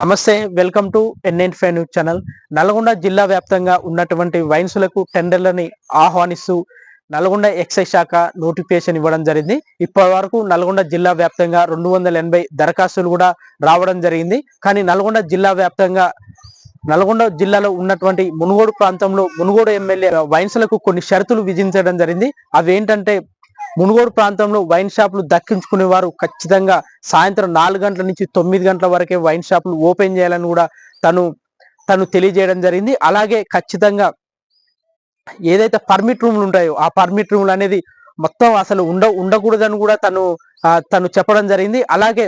నమస్తే welcome to NN five news channel. Nalgonda జిల్లా వ్యాప్తంగా ఉన్నటువంటి వైన్సులకు టెండర్లని ఆహ్వానిస్తూ నల్గొండ ఎక్సైజ్ శాఖ నోటిఫికేషన్ ఇవ్వడం జరిగింది. ఇప్పటి వరకు నల్గొండ జిల్లా వ్యాప్తంగా రెండు వందల ఎనభై దరఖాస్తులు కూడా రావడం జరిగింది. కానీ నల్గొండ జిల్లా వ్యాప్తంగా నల్గొండ జిల్లాలో ఉన్నటువంటి మునుగోడు ప్రాంతంలో మునుగోడు ఎమ్మెల్యే వైన్సులకు కొన్ని షరతులు విధించడం జరిగింది. అవి ఏంటంటే మునుగోడు ప్రాంతంలో వైన్ షాపులు దక్కించుకునే వారు ఖచ్చితంగా సాయంత్రం నాలుగు గంటల నుంచి తొమ్మిది గంటల వరకే వైన్ షాపులు ఓపెన్ చేయాలని కూడా తను తను తెలియజేయడం జరిగింది. అలాగే ఖచ్చితంగా ఏదైతే పర్మిట్ రూమ్లు ఉంటాయో ఆ పర్మిట్ రూమ్లు అనేది మొత్తం అసలు ఉండ ఉండకూడదని కూడా తను తను చెప్పడం జరిగింది. అలాగే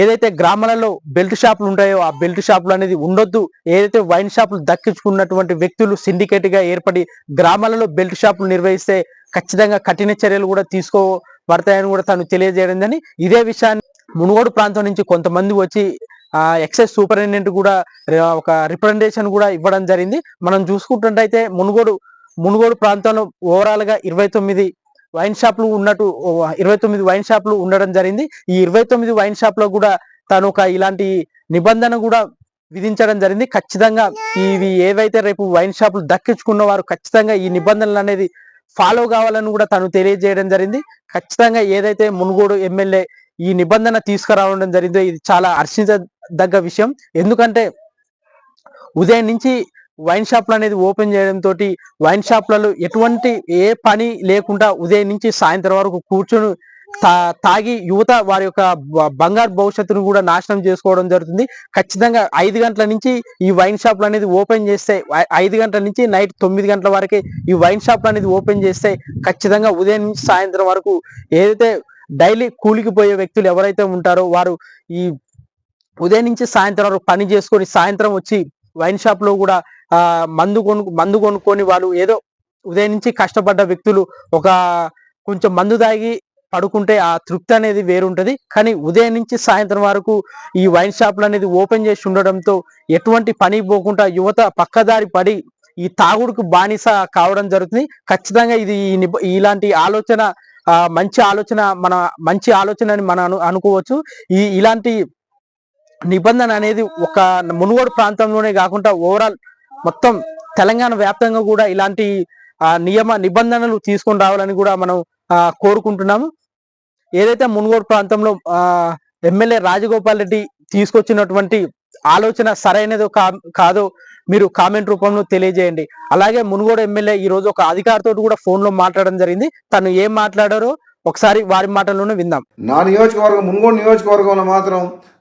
ఏదైతే గ్రామాలలో బెల్ట్ షాపులు ఉంటాయో ఆ బెల్ట్ షాపులు అనేది ఉండొద్దు. ఏదైతే వైన్ షాపులు దక్కించుకున్నటువంటి వ్యక్తులు సిండికేట్గా ఏర్పడి గ్రామాలలో బెల్ట్ షాపులు నిర్వహిస్తే ఖచ్చితంగా కఠిన చర్యలు కూడా తీసుకోబడతాయని కూడా తను తెలియజేయడం ఇదే విషయాన్ని మునుగోడు ప్రాంతం నుంచి కొంతమంది వచ్చి ఆ ఎక్సైజ్ సూపరింటెండెంట్ కూడా ఒక రిప్రజెంటేషన్ కూడా ఇవ్వడం జరిగింది. మనం చూసుకుంటుంటైతే మునుగోడు మునుగోడు ప్రాంతంలో ఓవరాల్గా ఇరవై తొమ్మిది వైన్ షాప్లు ఉన్నట్టు ఇరవై తొమ్మిది వైన్ షాప్లు ఉండడం జరిగింది. ఈ ఇరవై తొమ్మిది వైన్ షాప్లో కూడా తను ఒక ఇలాంటి నిబంధన కూడా విధించడం జరిగింది. ఖచ్చితంగా ఇవి ఏవైతే రేపు వైన్ షాపులు దక్కించుకున్న వారు ఖచ్చితంగా ఈ నిబంధనలు అనేది ఫాలో కావాలని కూడా తను తెలియజేయడం జరిగింది. ఖచ్చితంగా ఏదైతే మునుగోడు ఎమ్మెల్యే ఈ నిబంధన తీసుకురావడం జరిగిందో ఇది చాలా హర్షించదగ్గ విషయం. ఎందుకంటే ఉదయం నుంచి వైన్ షాప్లు అనేది ఓపెన్ చేయడం తోటి వైన్ షాప్లలో ఎటువంటి ఏ పని లేకుండా ఉదయం నుంచి సాయంత్రం వరకు కూర్చొని తాగి యువత వారి యొక్క బంగారు భవిష్యత్తును కూడా నాశనం చేసుకోవడం జరుగుతుంది. ఖచ్చితంగా ఐదు గంటల నుంచి ఈ వైన్ షాప్లు అనేది ఓపెన్ చేస్తే ఐదు గంటల నుంచి నైట్ తొమ్మిది గంటల వరకే ఈ వైన్ షాప్లు అనేది ఓపెన్ చేస్తే ఖచ్చితంగా ఉదయం నుంచి సాయంత్రం వరకు ఏదైతే డైలీ కూలికి పోయే వ్యక్తులు ఎవరైతే ఉంటారో వారు ఈ ఉదయం నుంచి సాయంత్రం వరకు పని చేసుకొని సాయంత్రం వచ్చి వైన్ షాప్లో కూడా ఆ మందు కొను మందు కొనుక్కొని వాళ్ళు ఏదో ఉదయం నుంచి కష్టపడ్డ వ్యక్తులు ఒక కొంచెం మందు తాగి పడుకుంటే ఆ తృప్తి అనేది వేరుంటది. కానీ ఉదయం నుంచి సాయంత్రం వరకు ఈ వైన్ షాపులు అనేది ఓపెన్ చేసి ఉండడంతో ఎటువంటి పని పోకుండా యువత పక్కదారి పడి ఈ తాగుడుకు బానిస కావడం జరుగుతుంది. ఖచ్చితంగా ఇది ఇలాంటి ఆలోచన మంచి ఆలోచన మన మంచి ఆలోచన అని మనం అను అనుకోవచ్చు. ఈ ఇలాంటి నిబంధన అనేది ఒక మునుగోడు ప్రాంతంలోనే కాకుండా ఓవరాల్ మొత్తం తెలంగాణ వ్యాప్తంగా కూడా ఇలాంటి నియమ నిబంధనలు తీసుకొని రావాలని కూడా మనం కోరుకుంటున్నాము. ఏదైతే మునుగోడు ప్రాంతంలో ఎమ్మెల్యే రాజగోపాల్ రెడ్డి తీసుకొచ్చినటువంటి ఆలోచన సరైనదో కాదో మీరు కామెంట్ రూపంలో తెలియజేయండి. అలాగే మునుగోడు ఎమ్మెల్యే ఈ రోజు ఒక అధికారితో కూడా ఫోన్లో మాట్లాడడం జరిగింది. తను ఏం మాట్లాడారో ఒకసారి వారి మాటల్లోనే విందాం. నా నియోజకవర్గం మున్గోడు నియోజకవర్గంలో మాత్రం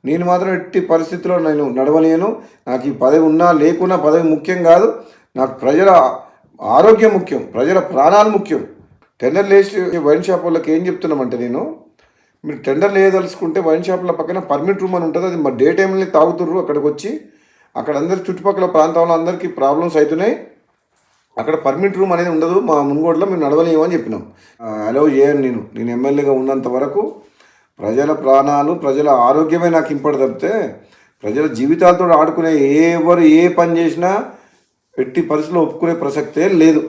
నేను మాత్రం ఎట్టి పరిస్థితుల్లో నేను నడవలేను. నాకు ఈ పదవి ఉన్నా లేకున్నా పదవి ముఖ్యం కాదు. నాకు ప్రజల ఆరోగ్యం ముఖ్యం ప్రజల ప్రాణాలు ముఖ్యం. టెండర్ లేచి వైన్ షాప్ వాళ్ళకి ఏం చెప్తున్నామంటే నేను మీరు టెండర్ లేదలుచుకుంటే వైన్ షాప్ల పక్కన పర్మిట్ రూమ్ అని ఉంటుంది. అది మా డే టైంలో తాగుతుర్రు అక్కడికి వచ్చి. అక్కడ అందరి చుట్టుపక్కల ప్రాంతంలో అందరికీ ప్రాబ్లమ్స్ అవుతున్నాయి అక్కడ పర్మిట్ రూమ్ అనేది ఉండదు. మా మున్గోడులో మేము నడవలేము అని చెప్పినాం. అలౌ చేయను నేను. నేను ఎమ్మెల్యేగా ఉన్నంత వరకు ప్రజల ప్రాణాలు ప్రజల ఆరోగ్యమే నాకు ఇంపడి తప్పితే ప్రజల జీవితాలతో ఆడుకునే ఎవరు ఏ పని చేసినా ఎట్టి పరిస్థితుల్లో ఒప్పుకునే ప్రసక్తే లేదు.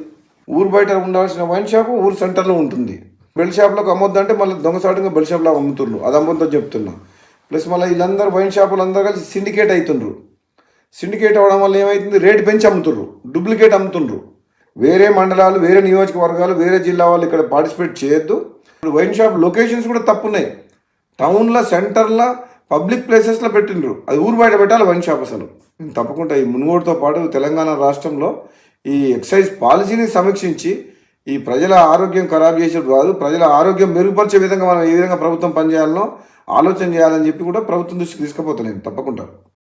ఊరు బయట ఉండాల్సిన వైన్ షాప్ ఊరు సెంటర్లో ఉంటుంది. బెల్ట్ షాప్లకు అమ్మొద్దంటే మళ్ళీ దొంగసాటుగా బెల్ట్ షాప్లో అమ్ముతున్నారు అది అమ్మొద్దని చెప్తున్నా. ప్లస్ మళ్ళీ వీళ్ళందరూ వైన్ షాపులు అందరూ కలిసి సిండికేట్ అవుతుండ్రు సిండికేట్ అవ్వడం వల్ల ఏమవుతుంది రేటు పెంచి అమ్ముతుండ్రు. డూప్లికేట్ అమ్ముతుండ్రు. వేరే మండలాలు వేరే నియోజకవర్గాలు వేరే జిల్లా వాళ్ళు ఇక్కడ పార్టిసిపేట్ చేయొద్దు. ఇప్పుడు వైన్ షాప్ లొకేషన్స్ కూడా తప్పున్నాయి. టౌన్లో సెంటర్లో పబ్లిక్ ప్లేసెస్లో పెట్టిండ్రు. అది ఊరు బయట పెట్టాలి వైన్ షాప్ అసలు. తప్పకుండా ఈ మునుగోడుతో పాటు తెలంగాణ రాష్ట్రంలో ఈ ఎక్సైజ్ పాలసీని సమీక్షించి ఈ ప్రజల ఆరోగ్యం ఖరాబ్ చేసేది కాదు ప్రజల ఆరోగ్యం మెరుగుపరిచే విధంగా మనం ఏ విధంగా ప్రభుత్వం పనిచేయాలనో ఆలోచన చేయాలని చెప్పి కూడా ప్రభుత్వం దృష్టికి తీసుకుపోతాను తప్పకుండా.